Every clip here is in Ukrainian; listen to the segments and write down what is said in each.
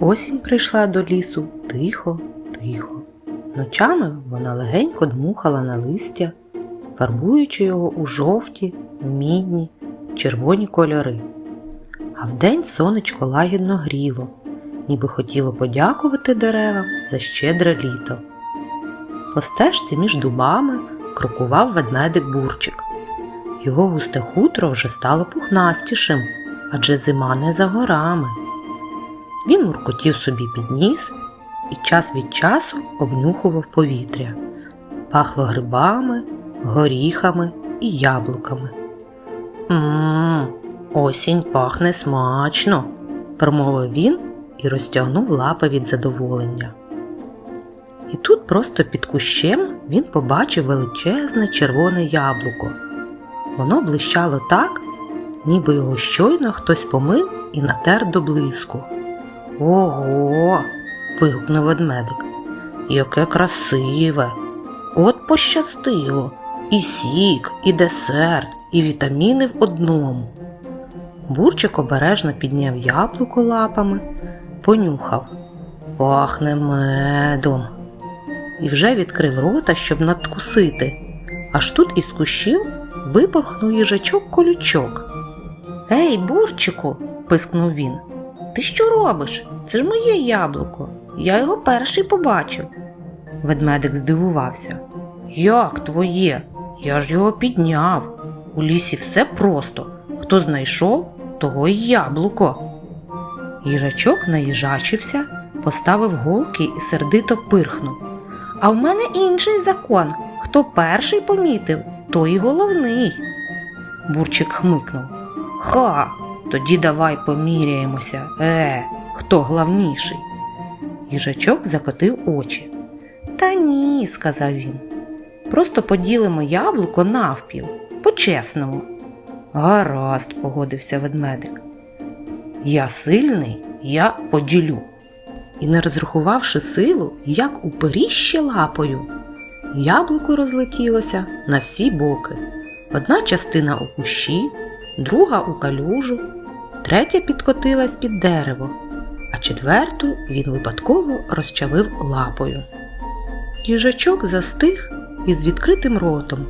Осінь прийшла до лісу тихо, тихо. Ночами вона легенько дмухала на листя, фарбуючи його у жовті, мідні, червоні кольори. А вдень сонечко лагідно гріло, ніби хотіло подякувати деревам за щедре літо. По стежці між дубами крокував ведмедик бурчик. Його густе хутро вже стало пухнастішим, адже зима не за горами. Він муркотів собі під ніс і час від часу обнюхував повітря. Пахло грибами, горіхами і яблуками. Мм, осінь пахне смачно, промовив він і розтягнув лапи від задоволення. І тут просто під кущем він побачив величезне червоне яблуко. Воно блищало так, ніби його щойно хтось помив і натер до блиску. Ого. вигукнув ведмедик. Яке красиве. От пощастило. І сік, і десерт, і вітаміни в одному. Бурчик обережно підняв яблуко лапами, понюхав. Пахне медом. І вже відкрив рота, щоб надкусити. Аж тут із кущів випорхнув їжачок колючок. Ей, бурчику, пискнув він. Ти що робиш? Це ж моє яблуко. Я його перший побачив. Ведмедик здивувався. Як твоє? Я ж його підняв. У лісі все просто. Хто знайшов, того й яблуко. Їжачок наїжачився, поставив голки і сердито пирхнув. А в мене інший закон. Хто перший помітив, той і головний. Бурчик хмикнув. Ха, тоді давай поміряємося. Е, хто главніший? Їжачок закотив очі. Та ні, сказав він. Просто поділимо яблуко навпіл, по-чесному. Гаразд, погодився ведмедик. Я сильний, я поділю. І не розрахувавши силу, як уперіще лапою, яблуко розлетілося на всі боки. Одна частина у кущі, друга у калюжу, третя підкотилась під дерево, а четверту він випадково розчавив лапою. Їжачок застиг із відкритим ротом.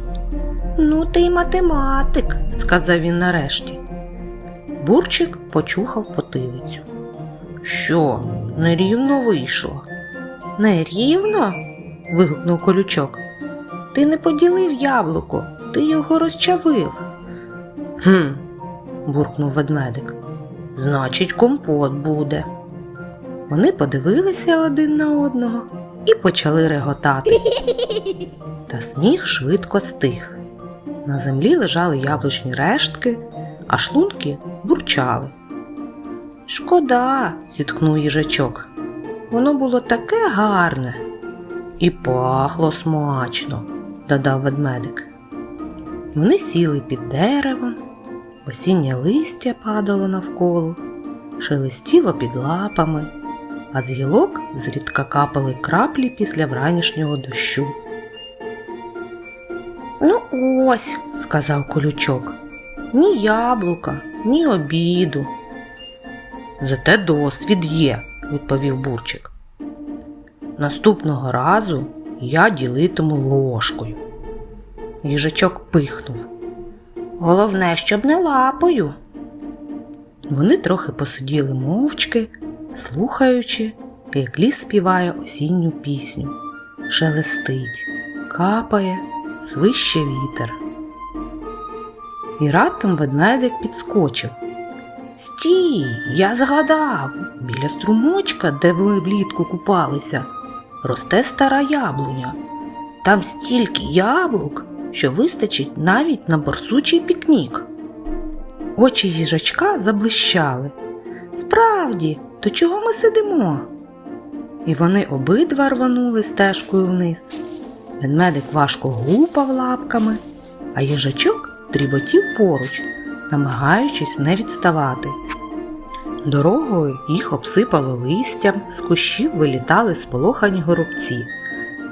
Ну, ти й математик, сказав він нарешті. Бурчик почухав потилицю. Що, нерівно вийшло? Нерівно? вигукнув колючок. Ти не поділив яблуко, ти його розчавив. Хм, буркнув ведмедик. Значить, компот буде. Вони подивилися один на одного і почали реготати. Та сміх швидко стих. На землі лежали яблучні рештки, а шлунки бурчали. Шкода, зіткнув їжачок. Воно було таке гарне. І пахло смачно, додав ведмедик. Вони сіли під деревом, осіннє листя падало навколо, шелестіло під лапами, а з гілок зрідка капали краплі після вранішнього дощу. Ну ось, сказав колючок, ні яблука, ні обіду. Зате досвід є, відповів бурчик. Наступного разу я ділитиму ложкою. Їжачок пихнув. Головне, щоб не лапою. Вони трохи посиділи мовчки, слухаючи, як ліс співає осінню пісню, шелестить, капає, свище вітер. І раптом ведмедик підскочив. Стій, я згадав, біля струмочка, де ви влітку купалися, росте стара яблуня. Там стільки яблук, що вистачить навіть на борсучий пікнік. Очі їжачка заблищали. Справді, то чого ми сидимо? І вони обидва рванули стежкою вниз. Ведмедик важко гупав лапками, а їжачок дріботів поруч, намагаючись не відставати. Дорогою їх обсипало листям, з кущів вилітали сполохані горобці,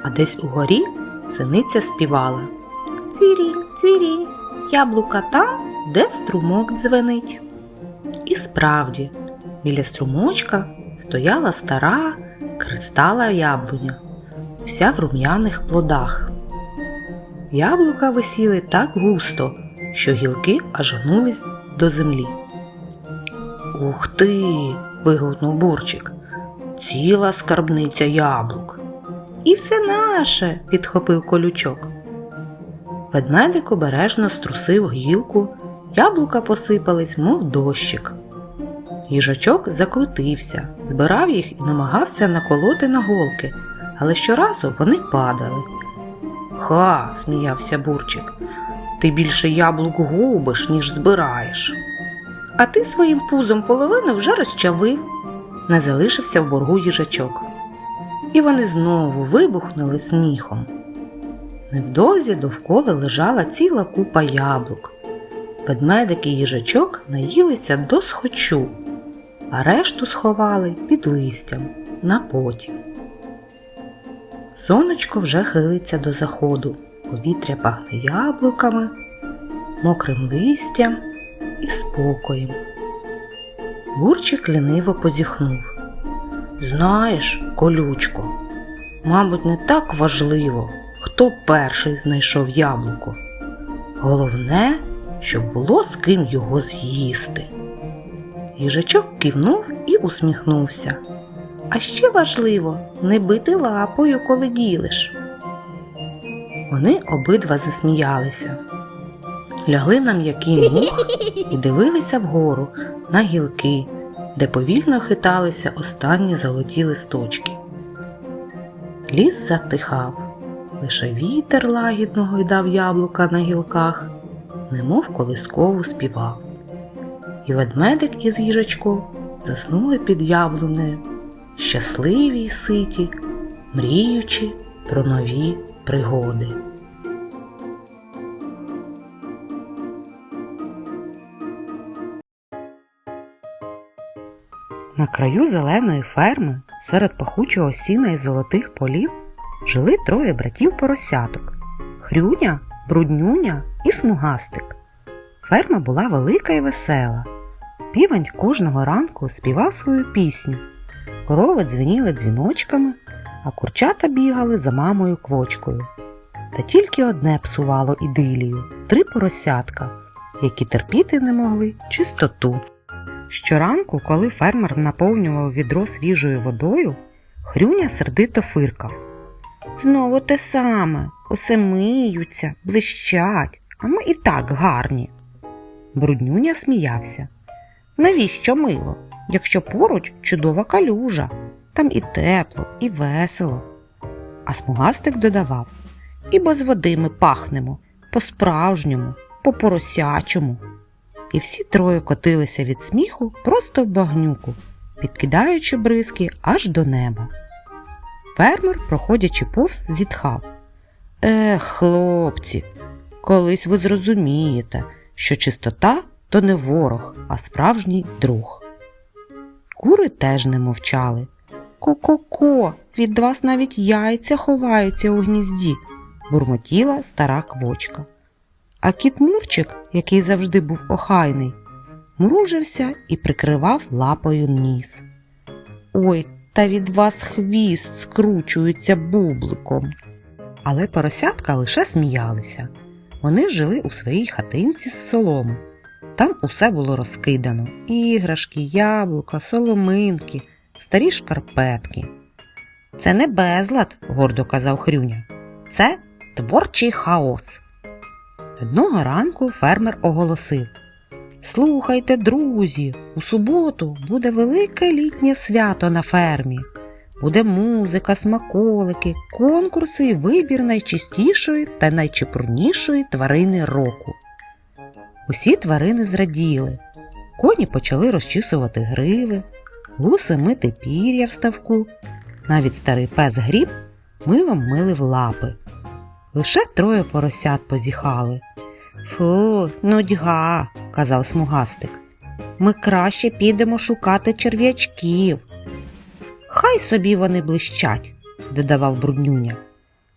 а десь угорі синиця співала Цвірі, цвірі, яблука там, де струмок дзвенить. І справді, біля струмочка стояла стара кристала яблуня, вся в рум'яних плодах. Яблука висіли так густо, що гілки аж гнулись до землі. Ух ти. вигукнув бурчик. Ціла скарбниця яблук. І все наше, підхопив колючок. Ведмедик обережно струсив гілку, яблука посипались, мов дощик. Їжачок закрутився, збирав їх і намагався наколоти на голки, але щоразу вони падали. Ха, сміявся бурчик, ти більше яблук губиш, ніж збираєш. А ти своїм пузом половину вже розчавив, не залишився в боргу їжачок. І вони знову вибухнули сміхом. Невдовзі довкола лежала ціла купа яблук. Ведмедик і їжачок наїлися до схочу, а решту сховали під листям на потім. Сонечко вже хилиться до заходу, повітря пахне яблуками, мокрим листям і спокоєм. Бурчик ліниво позіхнув. Знаєш, колючко, мабуть, не так важливо, хто перший знайшов яблуко. Головне, щоб було з ким його з'їсти. Їжачок кивнув і усміхнувся. А ще важливо не бити лапою, коли ділиш. Вони обидва засміялися, лягли на м'який мух і дивилися вгору на гілки, де повільно хиталися останні золоті листочки. Ліс затихав, лише вітер лагідно гойдав яблука на гілках, немов колискову співав. І ведмедик із їжачком заснули під яблунею, щасливі й ситі, мріючи про нові пригоди. На краю зеленої ферми, серед пахучого сіна і золотих полів, жили троє братів поросяток Хрюня, Бруднюня і Смугастик. Ферма була велика і весела. Півень кожного ранку співав свою пісню. Корови дзвеніли дзвіночками, а курчата бігали за мамою квочкою. Та тільки одне псувало ідилію три поросятка, які терпіти не могли чистоту. Щоранку, коли фермер наповнював відро свіжою водою, Хрюня сердито фиркав. Знову те саме, усе миються, блищать, а ми і так гарні. Бруднюня сміявся. Навіщо мило, якщо поруч чудова калюжа, там і тепло, і весело. А смугастик додавав І без води ми пахнемо по-справжньому, по-поросячому. І всі троє котилися від сміху просто в багнюку, підкидаючи бризки аж до неба. Фермер, проходячи повз, зітхав. Ех, хлопці, колись ви зрозумієте, що чистота то не ворог, а справжній друг. Кури теж не мовчали. Ко-ко-ко, від вас навіть яйця ховаються у гнізді, бурмотіла стара квочка. А кіт Мурчик, який завжди був охайний, мружився і прикривав лапою ніс. Ой, та від вас хвіст скручується бубликом. Але поросятка лише сміялися. Вони жили у своїй хатинці з соломи. Там усе було розкидано іграшки, яблука, соломинки, старі шкарпетки. Це не безлад, гордо казав Хрюня. Це творчий хаос. Одного ранку фермер оголосив Слухайте, друзі, у суботу буде велике літнє свято на фермі. Буде музика, смаколики, конкурси і вибір найчистішої та найчепурнішої тварини року. Усі тварини зраділи. Коні почали розчісувати гриви, гуси мити пір'я в ставку, навіть старий пес гріб милом милив лапи. Лише троє поросят позіхали. Фу, нудьга, казав смугастик. Ми краще підемо шукати черв'ячків. Хай собі вони блищать, додавав бруднюня.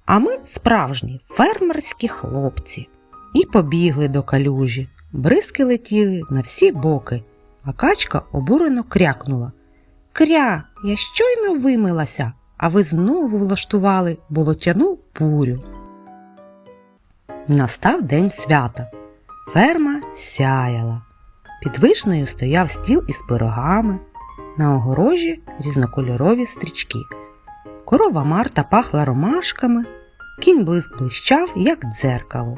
А ми справжні фермерські хлопці. І побігли до калюжі. Бризки летіли на всі боки, а качка обурено крякнула. Кря, я щойно вимилася, а ви знову влаштували болотяну бурю. Настав день свята. Ферма сяяла. Під вишнею стояв стіл із пирогами, на огорожі різнокольорові стрічки. Корова Марта пахла ромашками, кінь блиск блищав, як дзеркало,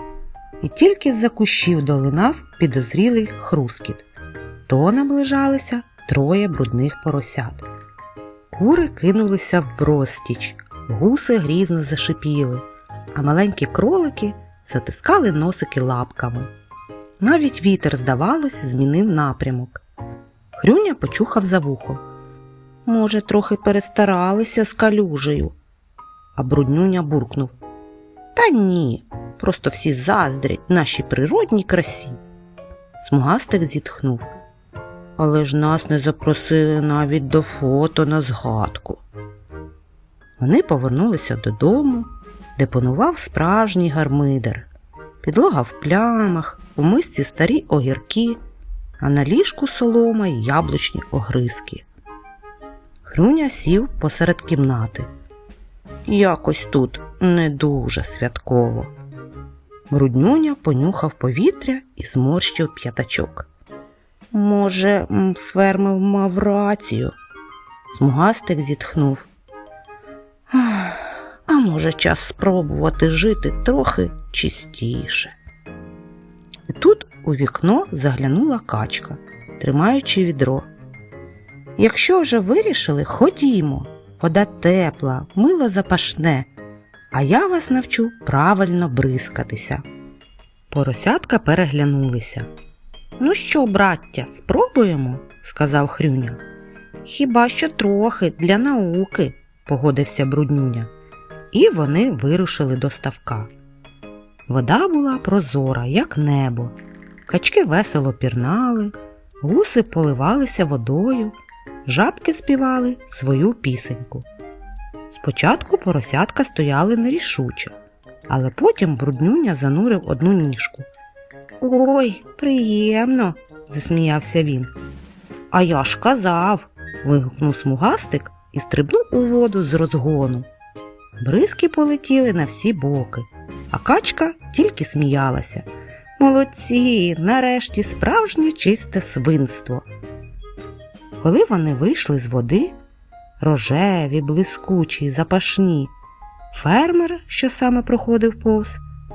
і тільки з-за кущів долинав підозрілий хрускіт. То наближалися троє брудних поросят. Кури кинулися в розтіч, гуси грізно зашипіли, а маленькі кролики затискали носики лапками. Навіть вітер, здавалось, змінив напрямок. Хрюня почухав за вухо. Може, трохи перестаралися з калюжею. А бруднюня буркнув. Та ні, просто всі заздрять нашій природній красі. Смугастик зітхнув. Але ж нас не запросили навіть до фото на згадку. Вони повернулися додому, де панував справжній гармидер. Підлога в плямах, у мисці старі огірки, а на ліжку солома й яблучні огризки. Хрюня сів посеред кімнати. Якось тут не дуже святково. Бруднюня понюхав повітря і зморщив п'ятачок. Може, фермер мав рацію? Смугастик зітхнув. «Ах, А може, час спробувати жити трохи чистіше. І тут у вікно заглянула качка, тримаючи відро. Якщо вже вирішили, ходімо. Вода тепла, мило запашне, а я вас навчу правильно бризкатися. Поросятка переглянулися. Ну що, браття, спробуємо? сказав Хрюня. Хіба що трохи для науки, погодився бруднюня. І вони вирушили до ставка. Вода була прозора, як небо. Качки весело пірнали, гуси поливалися водою, жабки співали свою пісеньку. Спочатку поросятка стояли нерішуче, але потім бруднюня занурив одну ніжку. Ой, приємно, засміявся він. А я ж казав. вигукнув смугастик і стрибнув у воду з розгону. Бризки полетіли на всі боки, а качка тільки сміялася. Молодці, нарешті справжнє чисте свинство. Коли вони вийшли з води, рожеві, блискучі, запашні, фермер, що саме проходив повз,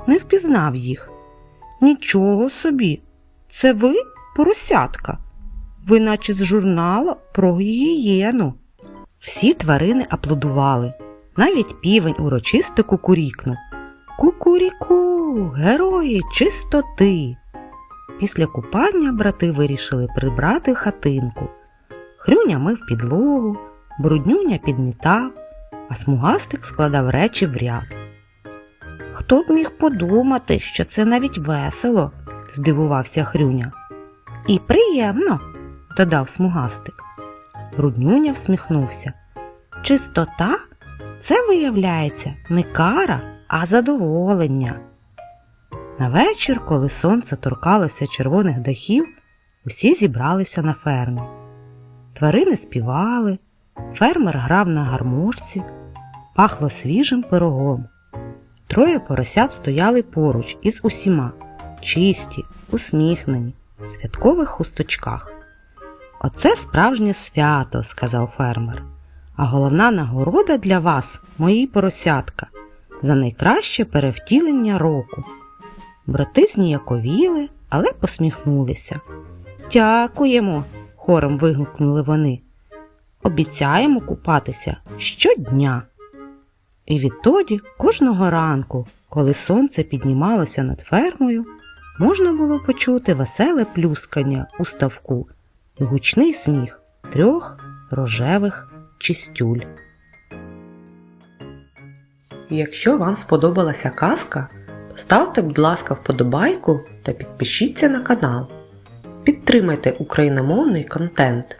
не впізнав їх. Нічого собі, це ви, поросятка? Ви наче з журнала про гігієну. Всі тварини аплодували. Навіть півень урочисто кукурікнув. Кукуріку, герої чистоти. Після купання брати вирішили прибрати хатинку. Хрюня мив підлогу, бруднюня підмітав, а смугастик складав речі в ряд. Хто б міг подумати, що це навіть весело, здивувався Хрюня. І приємно, додав смугастик. Бруднюня всміхнувся. Чистота це виявляється не кара, а задоволення. На вечір, коли сонце торкалося червоних дахів, усі зібралися на фермі. Тварини співали, фермер грав на гармошці, пахло свіжим пирогом. Троє поросят стояли поруч із усіма, чисті, усміхнені, в святкових хусточках. Оце справжнє свято, сказав фермер. А головна нагорода для вас, мої поросятка, за найкраще перевтілення року. Брати зніяковіли, але посміхнулися. Дякуємо, хором вигукнули вони. Обіцяємо купатися щодня. І відтоді кожного ранку, коли сонце піднімалося над фермою, можна було почути веселе плюскання у ставку і гучний сміх трьох рожевих чистюль. Якщо вам сподобалася казка, поставте, будь ласка, вподобайку та підпишіться на канал. Підтримайте україномовний контент.